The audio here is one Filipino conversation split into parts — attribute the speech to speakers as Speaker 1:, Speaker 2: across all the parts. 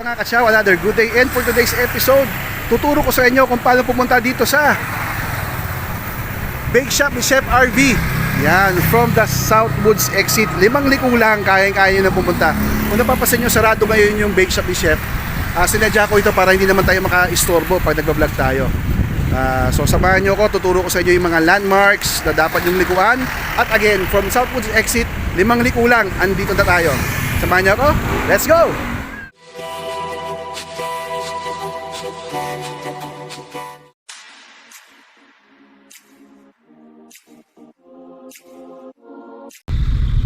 Speaker 1: Mga katsyaw, another good day and for today's episode, tuturo ko sa inyo kung paano pumunta dito sa Bake Shop ni Chef RV. Yan, from the Southwoods exit. Limang liko lang, kayang-kaya nyo na pumunta. Kung napapasin nyo, sarado ngayon yung Bake Shop ni Chef. Uh, sinadya ko ito para hindi naman tayo maka-istorbo pag nagbablog tayo. Ah, so samahan nyo ko, tuturo ko sa inyo yung mga landmarks na dapat yung likuan. At again, from Southwoods exit, limang liko lang, andito na tayo. Samahan nyo ako, let's go!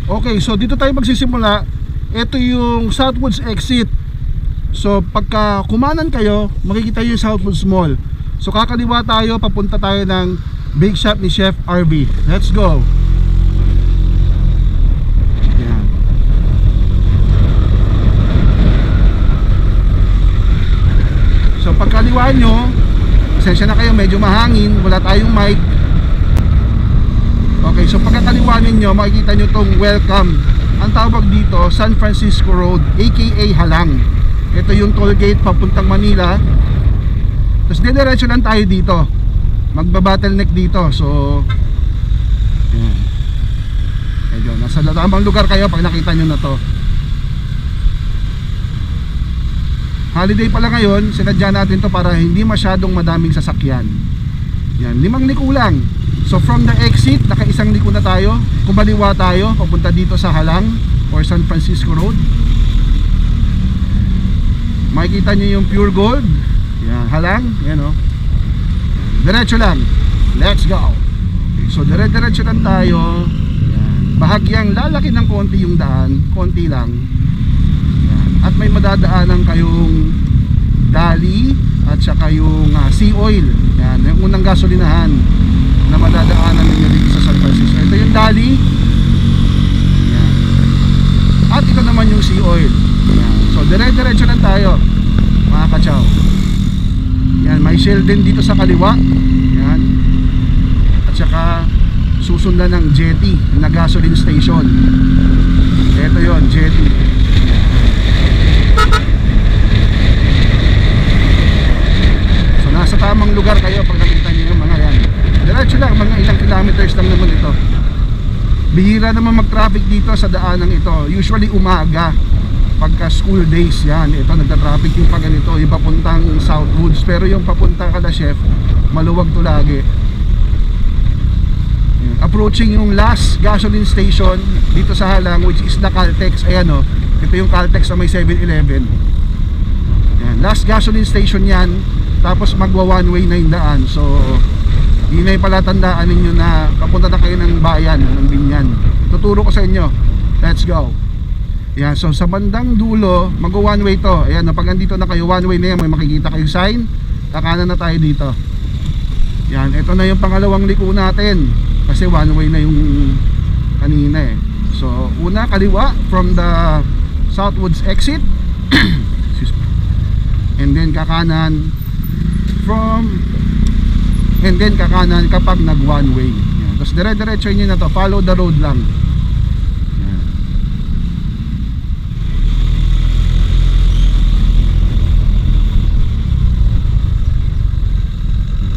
Speaker 1: Okay, so dito tayo magsisimula. Ito yung Southwoods exit. So pagka kumanan kayo, makikita yung Southwoods Mall. So kakaliwa tayo, papunta tayo ng Big Shop ni Chef RV. Let's go. Yan. So pagkaliwa nyo, pasensya na kayo, medyo mahangin, wala tayong mic. Okay, so pagkakaliwa ninyo, makikita nyo tong welcome. Ang tawag dito, San Francisco Road, aka Halang. Ito yung toll gate papuntang Manila. Tapos didiretso lang tayo dito. Magbabottleneck dito. So, ayan. Medyo, nasa tamang lugar kayo pag nakita nyo na to. Holiday pala ngayon, sinadya natin to para hindi masyadong madaming sasakyan. Yan, limang liko lang. So from the exit, nakaisang liko na tayo. Kumaliwa tayo, papunta dito sa Halang or San Francisco Road. Makikita nyo yung pure gold. Yan, Halang, yan o. Diretso lang. Let's go. So dire-diretso lang tayo. Yan. Bahagyang lalaki ng konti yung daan, konti lang. Yan. At may madadaanan kayong dali at saka yung ah, sea oil. Yan, yung unang gasolinahan na madadaanan ninyo dito sa San Francisco. Ito yung dali. Yan. At ito naman yung sea oil. Yan. So dire-diretso lang tayo mga kachaw. Yan, may shell din dito sa kaliwa. Yan. At saka susundan ng jetty na gasoline station. Ito yon jetty. So nasa tamang lugar kayo pag nakita niyo. Diretso lang, mga ilang kilometers lang naman ito. Bihira naman mag-traffic dito sa daanang ito. Usually umaga pagka school days yan. Ito nagta-traffic yung pag ganito, yung papuntang Southwoods. Pero yung papuntang kada chef, maluwag to lagi. Approaching yung last gasoline station dito sa Halang which is the Caltex. Ayan o, ito yung Caltex sa may 7-Eleven. Yan. Last gasoline station yan. Tapos magwa one way na yung daan. So, yun yung palatandaan ninyo na papunta na kayo ng bayan, ng Binyan. Tuturo ko sa inyo. Let's go. Yan, so sa bandang dulo, mag one way to. Ayan, pag andito na kayo, one way na yan, may makikita kayong sign. Kakanan na tayo dito. Yan, ito na yung pangalawang liko natin. Kasi one way na yung kanina eh. So, una kaliwa from the Southwoods exit. And then kakanan from and then kakanan kapag nag one way. Yan. Tapos dire-diretso nyo na to, follow the road lang. Yan.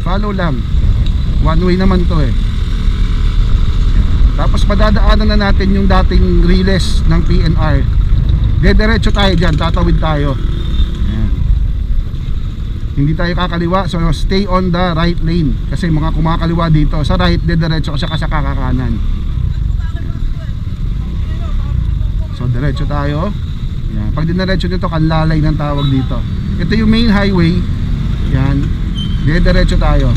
Speaker 1: Follow lang. One way naman to eh. Tapos madadaanan na natin yung dating riles ng PNR. Dediretso tayo dyan, tatawid tayo. Hindi tayo kakaliwa, so stay on the right lane. Kasi mga kumakaliwa dito, sa right, dediretso ka siya kasi kakakanan. Yan. So diretso tayo. Yan. Pag diniretso dito, kanlalay ng tawag dito. Ito yung main highway. Yan. Dediretso tayo.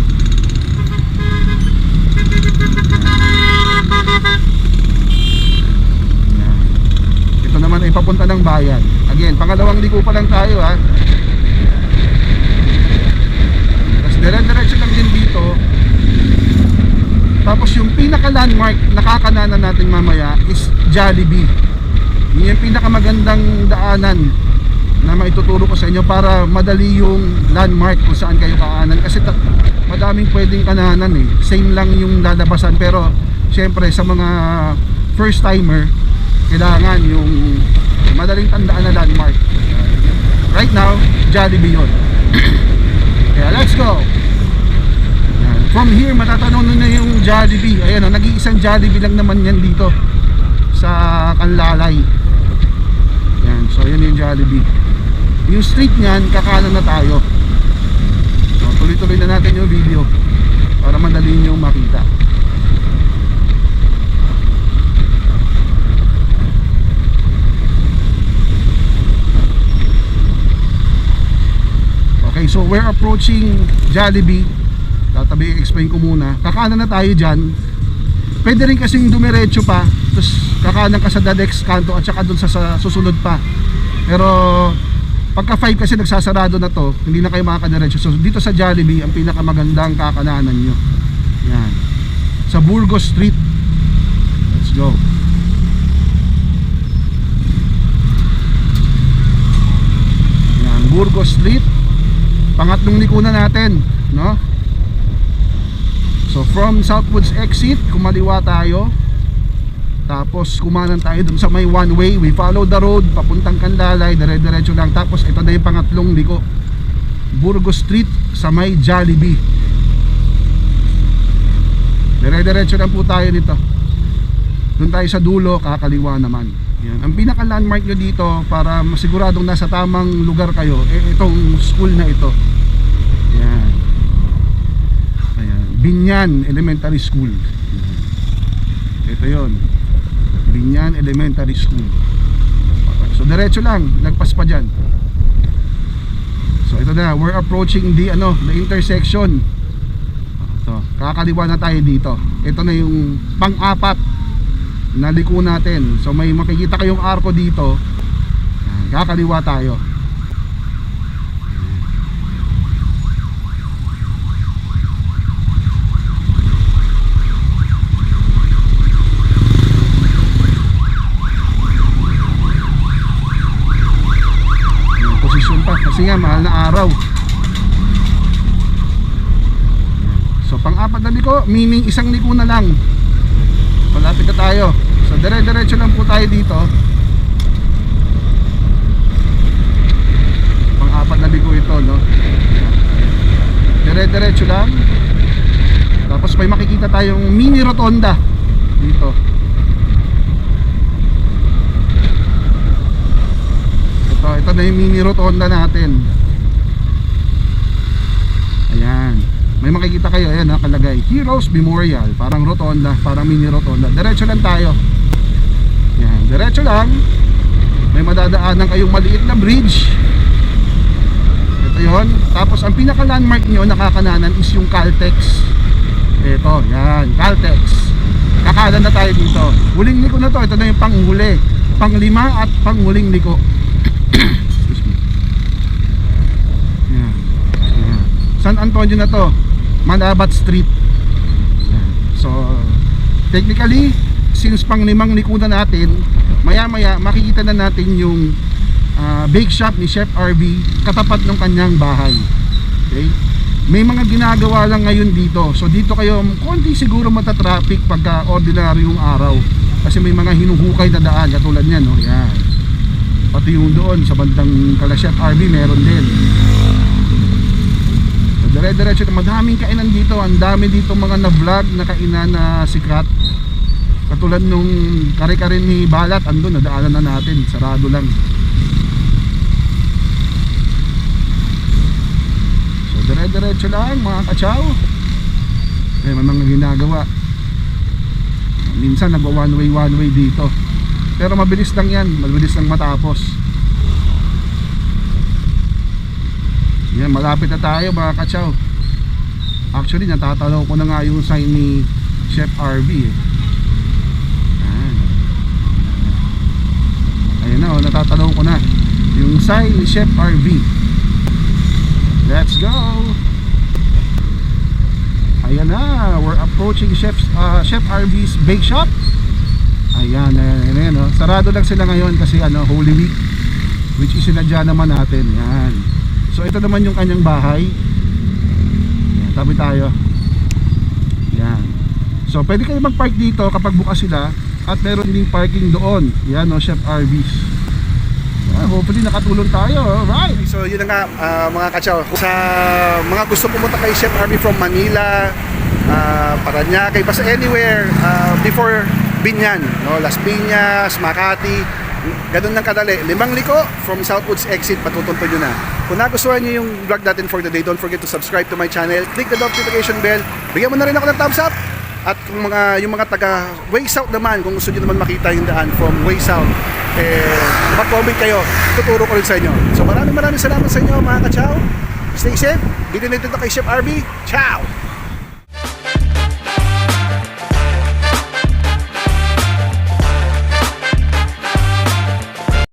Speaker 1: Yan. Ito naman ay papunta ng bayan. Again, pangalawang liko pa lang tayo ha. Tapos dire-diretso lang din dito. Tapos yung pinaka landmark nakakananan natin mamaya is Jollibee. Yun yung pinakamagandang daanan na maituturo ko sa inyo para madali yung landmark kung saan kayo kaanan kasi madaming pwedeng kananan eh same lang yung lalabasan pero syempre sa mga first timer kailangan yung madaling tandaan na landmark right now, Jollibee yun. Kaya let's go! Yan. From here, matatanong na yung Jollibee. Ayan o, nag-iisang Jollibee lang naman yan dito sa Kanlalay. Yan, so yan yung Jollibee. Yung street niyan, kakanan na tayo. So, tuloy-tuloy na natin yung video para madali nyo makita. Okay, so we're approaching Jollibee. Tatabi explain ko muna. Kakanan na tayo dyan. Pwede rin kasing dumiretso pa. Tapos kakanan ka sa Dadex kanto at saka dun sa, sa susunod pa. Pero pagka 5 kasi nagsasarado na to, hindi na kayo makakadiretso. So dito sa Jollibee, ang pinakamagandang kakananan nyo. Yan. Sa Burgos Street. Let's go. Yan, Burgos Street. Pangatlong likunan natin, no? So from Southwoods exit, kumaliwa tayo. Tapos kumanan tayo dun sa may one way. We follow the road papuntang Kanlalay, dire-diretso lang. Tapos ito na yung pangatlong liko. Burgos Street sa may Jollibee. Dire-diretso lang po tayo nito. Doon tayo sa dulo, kakaliwa naman. Yan. Ang pinaka landmark nyo dito para masiguradong nasa tamang lugar kayo, eh, itong school na ito. Yan. Ayan. Binyan Elementary School. Ito yon. Binyan Elementary School. So diretso lang, nagpas pa dyan. So ito na, we're approaching the ano, the intersection. So, kakaliwa na tayo dito. Ito na yung pang-apat na liko natin. So may makikita kayong arko dito. Kakaliwa tayo. Yan, posisyon pa kasi nga mahal na araw. So liko, meaning isang liko na lang. Malapit na tayo. So dire-diretso lang po tayo dito. Pang-apat na liko ito, no? Dire-diretso lang. Tapos may makikita tayong mini rotonda dito. Ito, ito na yung mini rotonda natin. Ayan. May makikita kayo, ayan nakalagay Heroes Memorial, parang rotonda, parang mini rotonda. Diretso lang tayo. Yan, diretso lang. May madadaanan kayong maliit na bridge. Ito 'yon. Tapos ang pinaka landmark nyo nakakananan is yung Caltex. Ito, yan, Caltex. Kakanan na tayo dito. Huling liko na to, ito na yung panghuli. Panglima at panghuling liko. San Antonio na to? Manabat Street. So, technically, since pang limang likunan natin, maya maya makikita na natin yung ah, bake shop ni Chef RV katapat ng kanyang bahay. Okay? May mga ginagawa lang ngayon dito. So dito kayo konti siguro matatraffic pagka ordinaryong araw. Kasi may mga hinuhukay na daan katulad niyan, no? Yan. Pati yung doon sa bandang kala Chef RV meron din. So, dire-diretso na madaming kainan dito. Ang dami dito mga na-vlog na kainan na sikat. Katulad nung kare-kare ni Balat, andun, nadaanan na natin. Sarado lang. So, dire-diretso lang mga kachaw. Eh, mga ginagawa. Minsan nagwa one way, one way dito. Pero mabilis lang yan. Mabilis lang matapos. Yan, malapit na tayo mga kachaw. Actually, natatanaw ko na nga yung sign ni Chef RV eh. Yan. Ayun na, oh, natatanaw ko na. Yung sign ni Chef RV. Let's go! Ayan na, we're approaching Chef, uh, Chef RV's Bake Shop. Ayan, ayan, ayan, ayan, oh. Sarado lang sila ngayon kasi ano, Holy Week. Which is sinadya naman natin. Yan. So ito naman yung kanyang bahay. Yan, tabi tayo. Yan. So pwede kayo mag-park dito kapag bukas sila at meron ding parking doon. Yan no, Chef RV's. Ah, hopefully nakatulong tayo. Alright. So yun na nga ah, mga kachaw. Sa mga gusto pumunta kay Chef Army from Manila, uh, Paranaque, basta anywhere ah, before Binyan, no? Las Piñas, Makati, ganun lang kadali. Limang liko from Southwoods exit, patutunto nyo na. Kung nagustuhan nyo yung vlog natin for today, don't forget to subscribe to my channel. Click the notification bell. Bigyan mo na rin ako ng thumbs up. At kung mga, yung mga taga Way South naman, kung gusto nyo naman makita yung daan from Way South, eh, mag-comment kayo. Tuturo ko rin sa inyo. So maraming maraming salamat sa inyo mga ka-chow. Stay safe. Dito na dito kay Chef RB. Ciao!